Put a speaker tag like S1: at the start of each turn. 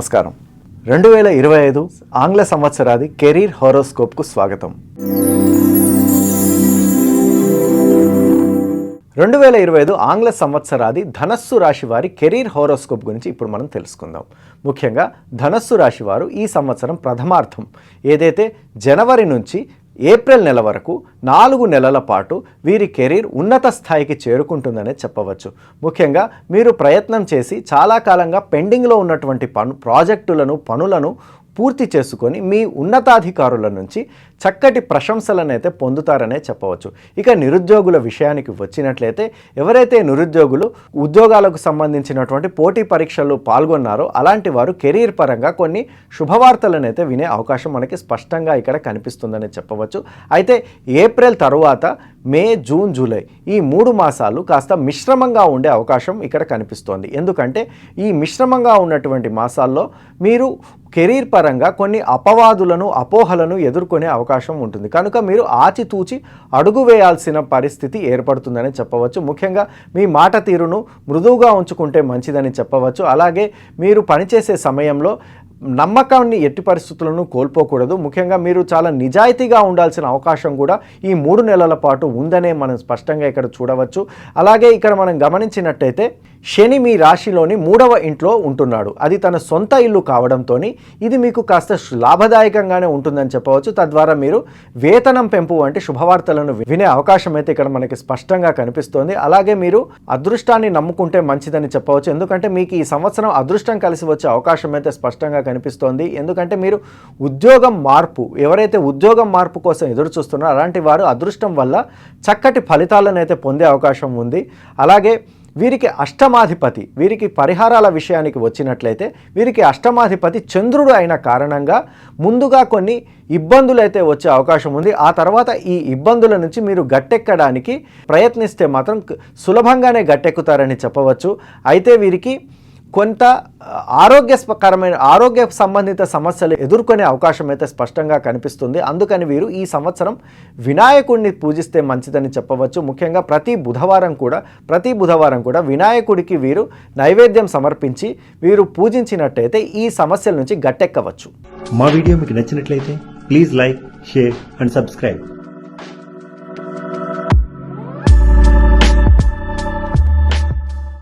S1: నమస్కారం. రెండు వేల ఇరవై ఐదు ఆంగ్ల సంవత్సరాది కెరీర్ హోరోస్కోప్కు స్వాగతం. రెండు వేల ఇరవై ఐదు ఆంగ్ల సంవత్సరాది ధనస్సు రాశి వారి కెరీర్ హోరోస్కోప్ గురించి ఇప్పుడు మనం తెలుసుకుందాం. ముఖ్యంగా ధనస్సు రాశి వారు ఈ సంవత్సరం ప్రథమార్థం. ఏదైతే జనవరి నుంచి ఏప్రిల్ నెల వరకు నాలుగు నెలల పాటు వీరి కెరీర్ ఉన్నత స్థాయికి చేరుకుంటుందనే చెప్పవచ్చు. ముఖ్యంగా మీరు ప్రయత్నం చేసి చాలా కాలంగా పెండింగ్లో ఉన్నటువంటి పను ప్రాజెక్టులను పనులను పూర్తి చేసుకొని మీ ఉన్నతాధికారుల నుంచి చక్కటి ప్రశంసలనైతే పొందుతారనే చెప్పవచ్చు. ఇక నిరుద్యోగుల విషయానికి వచ్చినట్లయితే ఎవరైతే నిరుద్యోగులు ఉద్యోగాలకు సంబంధించినటువంటి పోటీ పరీక్షల్లో పాల్గొన్నారో అలాంటి వారు కెరీర్ పరంగా కొన్ని శుభవార్తలనైతే వినే అవకాశం మనకి స్పష్టంగా ఇక్కడ కనిపిస్తుందని చెప్పవచ్చు. అయితే ఏప్రిల్ తరువాత మే జూన్ జూలై ఈ మూడు మాసాలు కాస్త మిశ్రమంగా ఉండే అవకాశం ఇక్కడ కనిపిస్తోంది. ఎందుకంటే ఈ మిశ్రమంగా ఉన్నటువంటి మాసాల్లో మీరు కెరీర్ పరంగా కొన్ని అపవాదులను అపోహలను ఎదుర్కొనే అవకాశం ఉంటుంది. కనుక మీరు ఆచితూచి అడుగు వేయాల్సిన పరిస్థితి ఏర్పడుతుందని చెప్పవచ్చు. ముఖ్యంగా మీ మాట తీరును మృదువుగా ఉంచుకుంటే మంచిదని చెప్పవచ్చు. అలాగే మీరు పనిచేసే సమయంలో నమ్మకాన్ని ఎట్టి పరిస్థితులను కోల్పోకూడదు. ముఖ్యంగా మీరు చాలా నిజాయితీగా ఉండాల్సిన అవకాశం కూడా ఈ మూడు నెలల పాటు ఉందనే మనం స్పష్టంగా ఇక్కడ చూడవచ్చు. అలాగే ఇక్కడ మనం గమనించినట్టయితే శని మీ రాశిలోని మూడవ ఇంట్లో ఉంటున్నాడు. అది తన సొంత ఇల్లు కావడంతో ఇది మీకు కాస్త లాభదాయకంగానే ఉంటుందని చెప్పవచ్చు. తద్వారా మీరు వేతనం పెంపు వంటి శుభవార్తలను వినే అవకాశం అయితే ఇక్కడ మనకి స్పష్టంగా కనిపిస్తోంది. అలాగే మీరు అదృష్టాన్ని నమ్ముకుంటే మంచిదని చెప్పవచ్చు. ఎందుకంటే మీకు ఈ సంవత్సరం అదృష్టం కలిసి వచ్చే అవకాశం అయితే స్పష్టంగా కనిపిస్తోంది. ఎందుకంటే మీరు ఉద్యోగం మార్పు ఎవరైతే ఉద్యోగం మార్పు కోసం ఎదురు చూస్తున్నారో అలాంటి వారు అదృష్టం వల్ల చక్కటి ఫలితాలను అయితే పొందే అవకాశం ఉంది. అలాగే వీరికి అష్టమాధిపతి వీరికి పరిహారాల విషయానికి వచ్చినట్లయితే వీరికి అష్టమాధిపతి చంద్రుడు అయిన కారణంగా ముందుగా కొన్ని ఇబ్బందులు అయితే వచ్చే అవకాశం ఉంది. ఆ తర్వాత ఈ ఇబ్బందుల నుంచి మీరు గట్టెక్కడానికి ప్రయత్నిస్తే మాత్రం సులభంగానే గట్టెక్కుతారని చెప్పవచ్చు. అయితే వీరికి కొంత ఆరోగ్యకరమైన ఆరోగ్య సంబంధిత సమస్యలు ఎదుర్కొనే అవకాశం అయితే స్పష్టంగా కనిపిస్తుంది. అందుకని వీరు ఈ సంవత్సరం వినాయకుడిని పూజిస్తే మంచిదని చెప్పవచ్చు. ముఖ్యంగా ప్రతి బుధవారం కూడా ప్రతి బుధవారం కూడా వినాయకుడికి వీరు నైవేద్యం సమర్పించి వీరు పూజించినట్టయితే ఈ సమస్యల నుంచి గట్టెక్కవచ్చు.
S2: మా వీడియో మీకు నచ్చినట్లయితే please like share and subscribe.